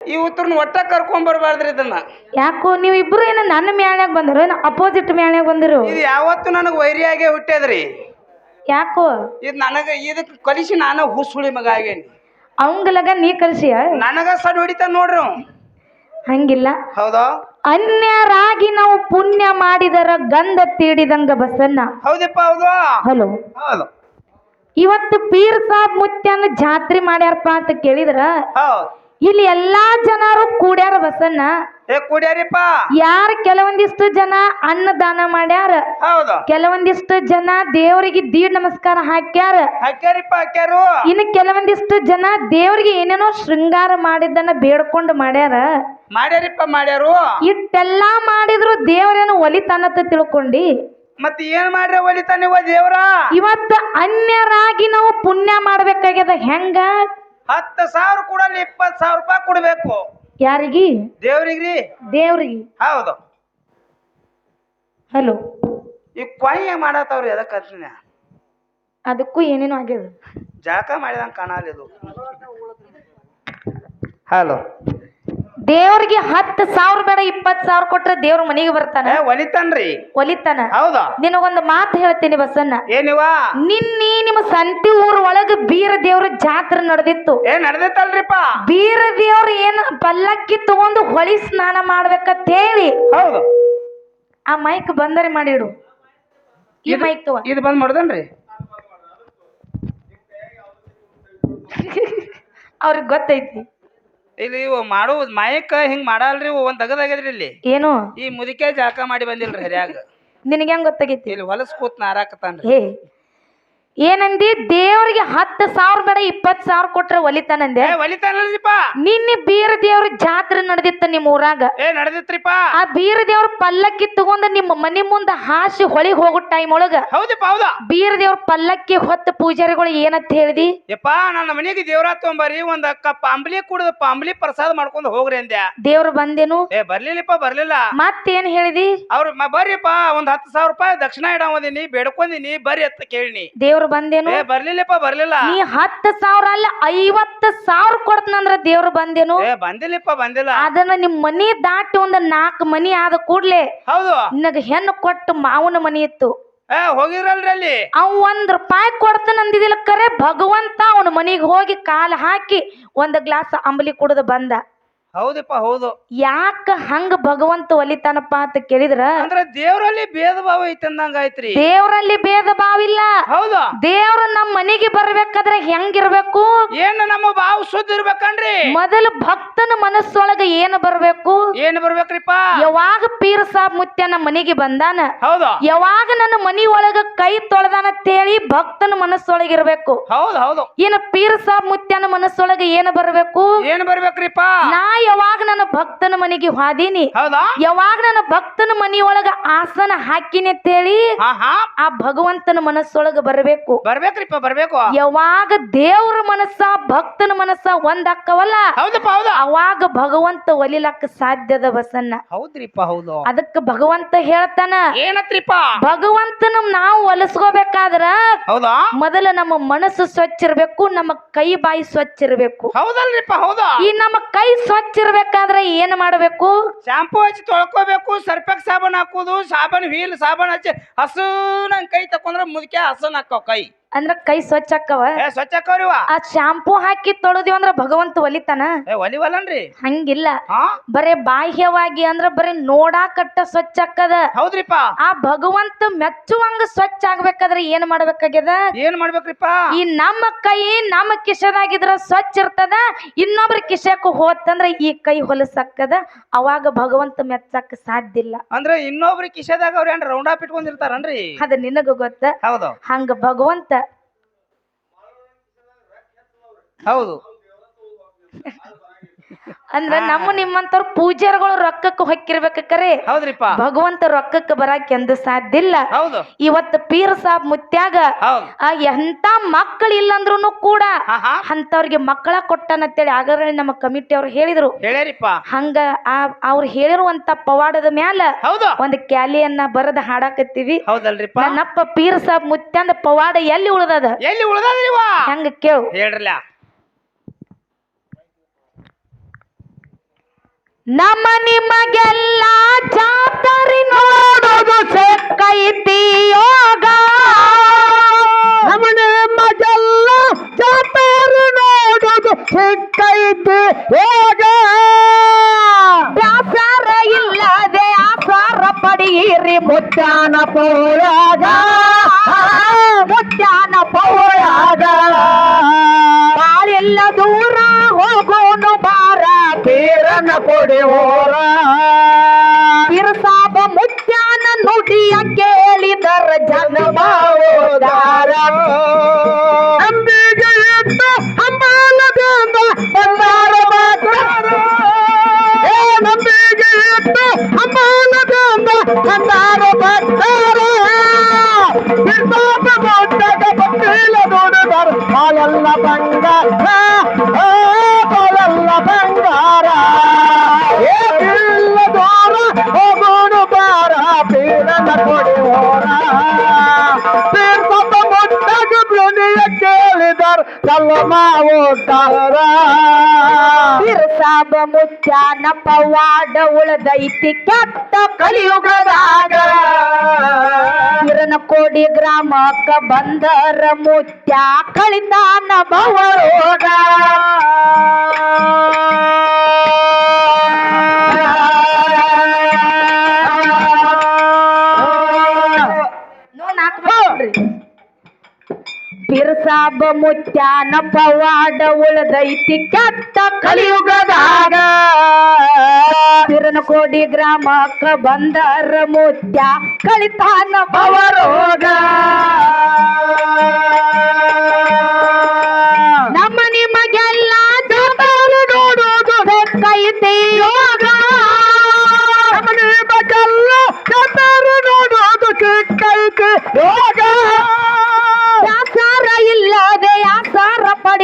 ಈ ಉತ್ತರನ ಒಟ್ಟ ಕರ್ಕೊಂಡ್ ಬರಬಾರ್ದ್ರಿ ಇದನ್ನ. ಯಾಕೋ ನೀವು ಇಬ್ರು ಏನ ನನ್ನ ಮ್ಯಾಳ್ಯಾಗ ಬಂದರು ಏನ ಅಪೋಸಿಟ್ ಮ್ಯಾಳ್ಯಾಗ ಬಂದರು? ಇದು ಯಾವತ್ತು ನನಗೆ ವೈರಿಯಾಗೆ ಹುಟ್ಟ್ಯದ್ರಿ ಯಾಕೋ? ಇದು ನನಗೆ ಇದಕ್ಕೆ ಕಲಿಸಿ ನಾನು ಹುಸುಳಿ ಮಗ ಆಗೇನಿ. ಅವಂಗಲಗ ನೀ ಕಲ್ಸಿಯ? ನನಗ ಸಡ್ ಹೊಡಿತ ನೋಡ್ರಿ ಅವ. ಹಂಗಿಲ್ಲ. ಹೌದಾ? ಅನ್ಯರಾಗಿ ನಾವು ಪುಣ್ಯ ಮಾಡಿದರ ಗಂಧ ತೀಡಿದಂಗ ಬಸನ್ನ ಹೌದಪ್ಪ ಹೌದಾ? ಹಲೋ. ಹೌದು. ಇವತ್ತು ಪೀರ್ ಸಾಬ್ ಮುತ್ಯನ ಜಾತ್ರೆ ಮಾಡ್ಯಾರಪ್ಪ ಅಂತ ಕೇಳಿದ್ರ? ಹೌದು. ಇಲ್ಲಿ ಎಲ್ಲಾ ಜನರು ಕೂಡ್ಯಾರ ಬಸನ್ನ ಏ ಯಾರು ಯಾರ ಕೆಲವೊಂದಿಷ್ಟು ಜನ ಅನ್ನದಾನ ಮಾಡ್ಯಾರ? ಹೌದು. ಕೆಲವೊಂದಿಷ್ಟು ಜನ ದೇವರಿಗೆ ದೀಡ್ ನಮಸ್ಕಾರ ಹಾಕ್ಯಾರ? ಹಾಕ್ಯಾರಿಪ್ಪ ಹಾಕ್ಯಾರು. ಇನ್ನು ಕೆಲವೊಂದಿಷ್ಟು ಜನ ದೇವರಿಗೆ ಏನೇನೋ ಶೃಂಗಾರ ಮಾಡಿದ್ದನ್ನ ಬೇಡ್ಕೊಂಡು ಮಾಡ್ಯಾರ? ಮಾಡ್ಯಾರಿಪ್ಪ ಮಾಡ್ಯಾರು. ಇಟ್ಟೆಲ್ಲಾ ಮಾಡಿದ್ರು ದೇವರೇನು ಒಲಿತಾನತ್ತ ತಿಳ್ಕೊಂಡಿ? ಮತ್ತೆ ಏನ್ ಮಾಡ್ರೆ ಒಲಿತಾನೆ ದೇವ್ರ? ಇವತ್ತ ಅನ್ಯರಾಗಿ ನಾವು ಪುಣ್ಯ ಮಾಡ್ಬೇಕಾಗ್ಯದ ಹೆಂಗ? ಹತ್ತು ಸಾವಿರ ಕೊಡಲ್ಲ ಇಪ್ಪತ್ತು ಸಾವಿರ ರೂಪಾಯಿ ಕೊಡ್ಬೇಕು. ಯಾರಿಗಿ? ದೇವ್ರಿಗ್ರಿ? ದೇವ್ರಿಗೆ. ಹೌದು. ಹಲೋ. ಈ ಕೊಯ್ಯ ಮಾಡತ್ತವ್ರಿ ಅದಕ್ಕೆ ಹಚ್ಚಿನ ಅದಕ್ಕೂ ಏನೇನೋ ಆಗ್ಯದ. ಜಳಕ ಮಾಡಿದಂಗೆ ಕಾಣಲ್ಲ ಇದು. ಹಲೋ. ದೇವ್ರಿಗೆ ಹತ್ತು ಸಾವಿರ ಬೇಡ ಇಪ್ಪತ್ತು ಸಾವಿರ ಕೊಟ್ರೆ ದೇವ್ರ ಮನೆಗೆ ಬರ್ತಾನೆ? ಒಲಿತಾನ್ರಿ. ಒಲಿತಾನ? ಹೌದಾ? ನಿನಗೊಂದು ಮಾತು ಹೇಳ್ತೀನಿ ಬಸನ್ನ ಏನಿವ ನಿನ್ನೆ ನಿಮ್ಮ ಸಂತಿ ಊರ ಒಳಗ ಬೀರ ದೇವ್ರ ಜಾತ್ರೆ ನಡೆದಿತ್ತು. ಏ ನಡೆದಿತ್ತಲ್ರಿಪ್ಪ? ಬೀರ ದೇವ್ರ ಏನ್ ಪಲ್ಲಕ್ಕಿ ತಗೊಂಡು ಹೊಳಿ ಸ್ನಾನ ಮಾಡ್ಬೇಕಂತ ಹೇಳಿ ಹೌದು. ಆ ಮೈಕ್ ಬಂದರೆ ಮಾಡಿಡು. ಈ ಮೈಕ್ ತಗೋ. ಇದು ಬಂದ್ ಮಾಡ್ದನ್ರಿ? ಅವ್ರಿಗೆ ಗೊತ್ತೈತಿ. ಇಲ್ಲಿ ಓ ಮಾಡೋ ಮಾಯಕ್ಕ ಹಿಂಗ್ ಮಾಡಲ್ರಿ ಇವು ಒಂದ್ ತಗದಾಗ್ಯದ್ರಿ ಇಲ್ಲಿ. ಏನು? ಈ ಮುದಿಕೆ ಜಾಕ ಮಾಡಿ ಬಂದಿಲ್ರಿ ಹರ್ಯಾಗ. ನಿನಗೆ ಹೆಂಗ್ ಗೊತ್ತಾಗೈತಿ? ಇಲ್ಲಿ ಹೊಲಸ್ ಕೂತ್ ನಾರಾಕತಾನ್ರಿ ಹೇ ಏನಂದಿ? ದೇವ್ರಿಗೆ ಹತ್ತು ಸಾವಿರ ಬೇಡ ಇಪ್ಪತ್ತು ಸಾವಿರ ಕೊಟ್ರೆ ಒಲಿತಾನಂದೆ. ಏ ಒಲಿತಾನಲ್ರಿಪ್ಪ ನಿನ್ನೆ ಬೀರ ದೇವ್ರ ಜಾತ್ರೆ ನಡೆದಿತ್ತ ನಿಮ್ಮ ಊರಾಗ? ಏ ನಡೆದಿತ್ರಿಪ್ಪ ಆ ಬೀರದೇವ್ರ ಪಲ್ಲಕ್ಕಿ ತಗೊಂಡ ನಿಮ್ಮ ಮನೆ ಮುಂದ ಹಾಸಿ ಹೊಳಿಗೆ ಹೋಗೋ ಟೈಮ್ ಒಳಗ ಹೌದಪ್ಪ ಹೌದಾ? ಬೀರ ದೇವ್ರ ಪಲ್ಲಕ್ಕಿ ಹೊತ್ತ ಪೂಜಾರಿಗಳು ಏನಂತ ಹೇಳಿದಿ? ಯಪ್ಪ ನನ್ನ ಮನೆಗೆ ದೇವ್ರ ತೊಂಬರಿ ಒಂದ್ ಕಪ್ ಅಂಬ್ಲಿ ಕುಡಿದು ಅಂಬ್ಲಿ ಪ್ರಸಾದ ಮಾಡ್ಕೊಂಡು ಹೋಗ್ರಿ ಅಂದ್ಯ. ದೇವ್ರು ಬಂದೇನು? ಏ ಬರ್ಲಿಲ್ಲಪ್ಪ ಬರ್ಲಿಲ್ಲ. ಮತ್ತೇನ್ ಹೇಳಿದಿ? ಅವ್ರು ಮ- ಬರ್ರಿಪ್ಪ ಒಂದ್ ಹತ್ತು ಸಾವಿರ ರೂಪಾಯಿ ದಕ್ಷಿಣ ಇಡಾವಂದಿನಿ ಬೇಡ್ಕೊಂಡಿನಿ ಬರ್ರಿ ಅಂತ ಕೇಳಿನಿ. ದೇವ್ರು ಬಂದೇನು? ಏ ಬರ್ಲಿಲ್ಲಪ್ಪ ಬರ್ಲಿಲ್ಲ. ನೀ ಹತ್ತು ಸಾವಿರ ಅಲ್ಲ ಐವತ್ತು ಸಾವಿರ ಕೊಡ್ತನಂದ್ರ ದೇವ್ರು ಬಂದೇನು? ಏ ಬಂದಿಲ್ಲಪ್ಪ ಬಂದಿಲ್ಲ. ಅದನ್ನ ನಿಮ್ ಮನಿ ದಾಟಿ ಒಂದ್ ನಾಲ್ಕು ಮನಿ ಆದ ಕೂಡ್ಲೆ ಹೌದು. ನಿನಗ ಹೆಣ್ಣು ಕೊಟ್ಟು ಮಾವನ ಮನಿ ಇತ್ತು. ಹೋಗಿರಲ್ರಲ್ಲಿ ಹೋಗಿದ್ರಲ್ರಿ ಅಲ್ಲಿ. ಅವ್ ಒಂದ್ ರೂಪಾಯಿ ಕೊಡ್ತಾನ ಅಂದಿದಿಲ್ಲ ಕರೆ ಭಗವಂತ ಅವನ ಮನಿಗೆ ಹೋಗಿ ಕಾಲ ಹಾಕಿ ಒಂದ್ ಗ್ಲಾಸ್ ಅಂಬಲಿ ಕುಡಿದು ಬಂದ. ಹೌದಪ್ಪ ಹೌದು. ಯಾಕ ಹಂಗ ಭಗವಂತ ಒಲಿತಾನಪ್ಪ ಅಂತ ಕೇಳಿದ್ರ? ಅಂದ್ರ ದೇವರಲ್ಲಿ ಭೇದ ಭಾವ ಐತಿ ಅಂದಂಗ ಆಯ್ತ್ರಿ. ದೇವ್ರಲ್ಲಿ ಭೇದ ಭಾವಿಲ್ಲ ಹೌದು. ದೇವ್ರ ನಮ್ ಮನಿಗೆ ಬರ್ಬೇಕಾದ್ರೆ ಹೆಂಗಿರ್ಬೇಕು? ಏನ್ ನಮ್ಮ ಭಾವ ಶುದ್ಧ ಇರ್ಬೇಕನ್ರಿ. ಮೊದಲು ಭಕ್ತನ ಮನಸ್ಸೊಳಗ ಏನ್ ಬರ್ಬೇಕು? ಏನ್ ಬರ್ಬೇಕ್ರಿಪ್ಪ? ಯಾವಾಗ ಪೀರ್ ಸಾಬ್ ಮುತ್ಯ ನಮ್ಮ ಮನಿಗೆ ಬಂದಾನ? ಹೌದು. ಯಾವಾಗ ನನ್ನ ಮನಿ ಒಳಗ ಕೈ ತೊಳೆದಾನ ತೇಳಿ ಭಕ್ತನ ಮನಸ್ಸೊಳಗ ಇರ್ಬೇಕು. ಹೌದು ಹೌದು. ಏನ ಪೀರ್ ಸಾಬ್ ಮುತ್ಯನ ಮನಸ್ಸೊಳಗ ಏನ್ ಬರ್ಬೇಕು? ಏನ್ ಬರ್ಬೇಕ್ರಿಪ್ಪ? ನಾ ಯಾವಾಗ ನನ್ನ ಭಕ್ತನ ಮನೆಗೆ ಹಾದೀನಿ? ಹೌದಾ? ಯಾವಾಗ ನನ್ನ ಭಕ್ತನ ಮನೆಯೊಳಗ ಆಸನ ಹಾಕಿನಿ ಅಂತೇಳಿ ಹಾ ಹಾ ಆ ಭಗವಂತನ ಮನಸ್ಸೊಳಗ ಬರಬೇಕು. ಬರ್ಬೇಕ್ರಿಪ್ಪ ಬರ್ಬೇಕು. ಯಾವಾಗ ದೇವ್ರ ಮನಸ್ಸ ಭಕ್ತನ ಮನಸ್ಸ ಒಂದಕ್ಕವಲ್ಲ ಹೌದಪ್ಪ ಹೌದು. ಅವಾಗ ಭಗವಂತ ಒಲಿಲಕ್ಕ ಸಾಧ್ಯದ ಬಸನ್ನ. ಹೌದ್ರಿಪ್ಪ ಹೌದು. ಅದಕ್ಕ ಭಗವಂತ ಹೇಳ್ತಾನ ಏನತ್ರಿಪ್ಪ? ಭಗವಂತನ ನಾವು ಒಲಿಸ್ಕೋಬೇಕಾದ್ರ ಹೌದಾ? ಮೊದಲ ನಮ್ಮ ಮನಸ್ಸು ಸ್ವಚ್ಛ ಇರ್ಬೇಕು ನಮ್ಮ ಕೈ ಬಾಯಿ ಸ್ವಚ್ಛ ಇರ್ಬೇಕು. ಹೌದಲ್ರಿಪ್ಪ ಹೌದಾ. ಈ ನಮ್ಮ ಕೈ ಸ್ವಚ್ಛ ಇರ್ಬೇಕಾದ್ರೆ ಏನ್ ಮಾಡಬೇಕು? ಶಾಂಪೂ ಹಚ್ಚಿ ತೊಳ್ಕೋಬೇಕು ಸರ್ಪೆಕ್ ಸಾಬನ್ ಹಾಕೋದು, ಸಾಬನ್, ವೀಲ್, ಸಾಬನ್ ಹಚ್ಚಿ ಹಸು ನಂಗ್ ಕೈ ತಕೊಂಡ್ರೆ ಮುದ್ಕೆ ಹಸನ್ ಹಾಕೋ ಕೈ. ಅಂದ್ರ ಕೈ ಸ್ವಚ್ಛ ಆಕ್ಕವ ಏ ಸ್ವಚ್ಛ ಅಕ್ಕವ್ರಿವ ಆ ಶಾಂಪೂ ಹಾಕಿ ತೊಳೆದಿವ ಅಂದ್ರ ಭಗವಂತ ಒಲಿತಾನ. ಏ ಒಲಿವಲ್ಲನ್ರಿ. ಹಂಗಿಲ್ಲ. ಹಾ? ಬರೇ ಬಾಹ್ಯವಾಗಿ ಅಂದ್ರ ಬರೇ ನೋಡಾಕಟ್ಟ ಸ್ವಚ್ಛ ಆಕ್ಕದ ಹೌದ್ರಿಪ್ಪ. ಆ ಭಗವಂತ ಮೆಚ್ಚುವಂಗ ಸ್ವಚ್ಛ ಆಗ್ಬೇಕಾದ್ರೆ ಏನ್ ಮಾಡ್ಬೇಕಾಗ್ಯದ? ಏನ್ ಮಾಡ್ಬೇಕ್ರಿಪ್ಪ? ಈ ನಮ್ಮ ಕೈ ನಮ್ಮ ಕಿಶದಾಗಿದ್ರ ಸ್ವಚ್ಛ ಇರ್ತದ. ಇನ್ನೊಬ್ರ ಕಿಶಕ್ಕ ಹೋತಂದ್ರ ಈ ಕೈ ಹೊಲಸಕ್ಕದ ಅವಾಗ ಭಗವಂತ ಮೆಚ್ಚಕ್ಕ ಸಾಧ್ಯ ಇಲ್ಲ. ಅಂದ್ರೆ ಇನ್ನೊಬ್ರ ಕಿಶದಾಗ ಅವ್ರ ಏನ್ ರೌಂಡ್ ಆಫ್ ಇಟ್ಕೊಂಡಿರ್ತಾರನ್ರಿ? ಅದ ನಿನಗ ಗೊತ್ತ. ಹೌದು. ಹಂಗ ಭಗವಂತ ಹೌದು. ಅಂದ್ರ ನಮ್ಮ ನಿಮ್ಮಂತವ್ರ ಪೂಜಾರಿಗಳು ರೊಕ್ಕಕ್ಕೆ ಹೊಕ್ಕಿರ್ಬೇಕರೆ ಹೌದ್ರಿಪ್ಪ. ಭಗವಂತ ರೊಕ್ಕಕ್ಕೆ ಬರಾಕ್ ಎಂದು ಸಾಧ್ಯ ಇಲ್ಲ. ಹೌದು. ಇವತ್ತು ಪೀರ್ ಸಾಬ್ ಮುತ್ಯಾಗ ಎಂತ ಮಕ್ಕಳು ಇಲ್ಲಂದ್ರು ಕೂಡ ಅಂತವ್ರಿಗೆ ಮಕ್ಕಳ ಕೊಟ್ಟನಂತೇಳಿ ಆಗಲೇ ನಮ್ಮ ಕಮಿಟಿ ಅವ್ರು ಹೇಳಿದ್ರು. ಹೇಳಿರಿಪ್ಪ ಹಂಗ ಆ ಅವ್ರು ಹೇಳಿರುವಂತ ಪವಾಡದ ಮ್ಯಾಲ ಹೌದು. ಒಂದ್ ಕ್ಯಾಲಿಯನ್ನ ಬರದ ಹಾಡಾಕತ್ತೀವಿ. ಹೌದಲ್ರಿಪ್ಪ. ನನ್ನಪ್ಪ ಪೀರ್ ಸಾಬ್ ಮುತ್ಯಾಂದ ಪವಾಡ ಎಲ್ಲಿ ಉಳ್ದದ? ಎಲ್ಲಿ ಉಳ್ದದ್ರಿವ ಹಂಗ ಕೇಳು. ಹೇಳ್ರಲ್ಲ. ನಮ್ಮ ನಿಮಗೆಲ್ಲ ಜಾತರಿ ನೋಡೋದು ಸಿಕ್ಕೈತಿ ಯೋಗ ನಮ್ಮನೆ ಮಜಲ್ಲ ಜಾತಾರು ನೋಡುದು ಸಿಕ್ಕೈತಿ ಯೋಗ ವ್ಯಾಪಾರ ಇಲ್ಲದೆ ಆಸಾರ ಪಡೆಯಿರಿ ಮುತ್ಯಾನ ಪೋಯಾಗ ಮುತ್ಯಾನ ಪೋಯಾಗ ಬಾರ ತೀರನ ಕೊಡಿ ಹೋರ. ಬಿರುಸಾಬ ಮುತ್ಯಾನ ನುಡಿಯ ಕೇಳಿದರ ಜನ ಬಾವೋದಾರ ಅಂಬಿಗೆ ಎದ್ದ ಬಂದಾರ ಮಾತಾರ. ಏ ನಂಬಿಗೆ ಎದ್ದ ಹಂಬಾಲದಿಂದ ಬಂದಾರ ನೋಡಿದಾರ ಹಾಲೆಲ್ಲ ಬಂಗಾರ. ಬಂಗಾರ ಏ ಇಲ್ಲ ದೂರ ಹೋಗೋಣ ಬಾರ ಪೀರನ ಕೊಡಿ ಹೋರ ತೀರ್ಥದ ಮುಟ್ಟಾಗ ಬ್ರಣಿಯ ಕೇಳಿದಾರ ಕಲ್ಲ ಮಾವೋತಾರ ಬಿರುಸಾಬ ಮುತ್ಯಾನ ಪವಾಡ ಉಳದೈತಿ ಕೆಟ್ಟ ಕಲಿಯುಗದಾಗ ಕಿರಣ ಕೋಡಿ ಗ್ರಾಮಕ್ಕ ಬಂದರ ಮುತ್ಯ ಕಳಿತಾನ ಬವರೋಗ ಬಿರುಸಾಬ ಮುತ್ಯಾನ ಪವಾಡ ಉಳದೈತಿ ಕೆಟ್ಟ ಕಲಿಯುಗದಾಗ. ಕಿರಣ ಕೋಡಿ ಗ್ರಾಮಕ್ಕ ಬಂದರ ಮುತ್ಯ ಕಳಿತಾನ ಬವರೋಗ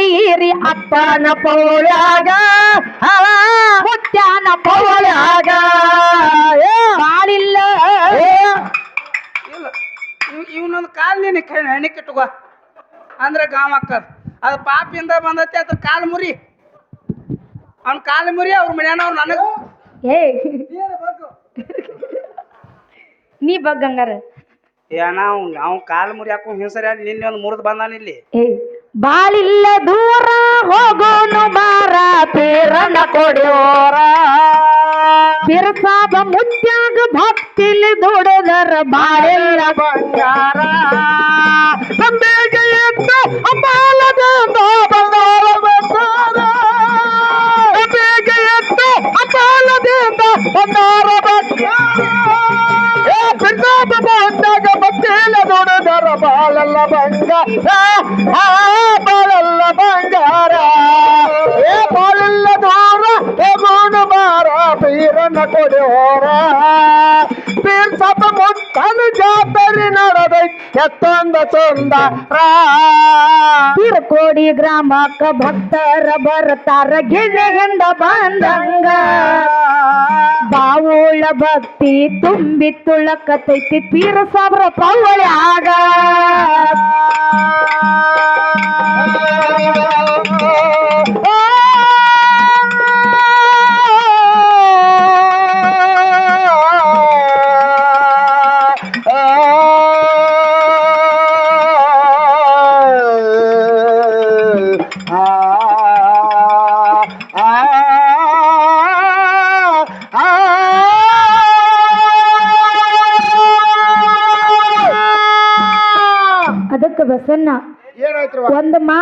ಪಡೆಯಿರಿ ಅಪ್ಪನ ಪೌಳ್ಯಾಗ ಮುತ್ಯಾನ ಪೌಳ್ಯಾಗ ಬಾಳಿಲ್ಲ ಇಲ್ಲ ಇವನೊಂದು ಕಾಲ್ ನೀನು ಹೆಣ್ಣಿ ಕಿಟ್ಟುಕೋ ಅಂದ್ರೆ ಗಾಮ ಅಕ್ಕದ ಅದು ಪಾಪಿಂದ ಬಂದೈತಿ ಅದ್ರ ಕಾಲ್ ಮುರಿ. ಅವ್ನ ಕಾಲ್ ಮುರಿ ಅವ್ರ ಮನ್ಯಾನವ್ರು ನನಗೆ. ಏ. ನೀ ಬಗ್ಗಂಗಾರ. ಏನ ಅವ್ನು ಕಾಲ್ ಮುರಿ ಹಾಕೋ ಹಿಂಸರಿ ನಿನ್ನೆ ಒಂದು ಮುರಿದು ಬಂದಾನ ಇಲ್ಲಿ. ಬಾಳಿಲ್ಲ ದೂರ ಹೋಗೋನು ಬಾರ, ಪೀರನ ಕೊಡೋರ ಬಿರುಸಾಬ ಮುತ್ಯಾಗ ಭಕ್ತಿಲಿ ದುಡಿದರ ಬಾಳಿಲ್ಲ ಬಂಗಾರ. ತಂದೆಗೆ ಎದ್ದ ಅಮಾಲದ ಬಂಗಾರ ನಂಬಿಗೆ ಎದ್ದ ಅಮಾಲದಿಂದ ಬಂಗಾರ. ಬಾಳೆಲ್ಲ ಬಂಗಾರ ಬಾಳೆಲ್ಲ ಬಂಗಾರ. ಏ ಬಾಳೆಲ್ಲ ದಾರ ಹೋಗೋಣ ಬಾರ ಬೀರನ್ನ ಕೊಡಿ ಬೀರ್ ಪಾಪ ಮುಟ್ಟನ ಜಾತರಿ ನಡೆದೈತ್ ಎತ್ತೊಂದ ಸುಂದರ ತಿರುಕೋಡಿ ಗ್ರಾಮಕ್ಕ ಭಕ್ತರ ಬರ್ತಾರ ಗಿಜೆಯಿಂದ ಬಂದಂಗ. ಬಾವುಳ ಭಕ್ತಿ ತುಂಬಿ ತುಳಕತೈತಿ ಪೀರ ಸಾವಿರ ಪವಳ್ಯಾಗ ಅದಕ್ಕೆ ಬಸನ್ನ ಏನಾಯ್ತು ಒಂದು ಮಾ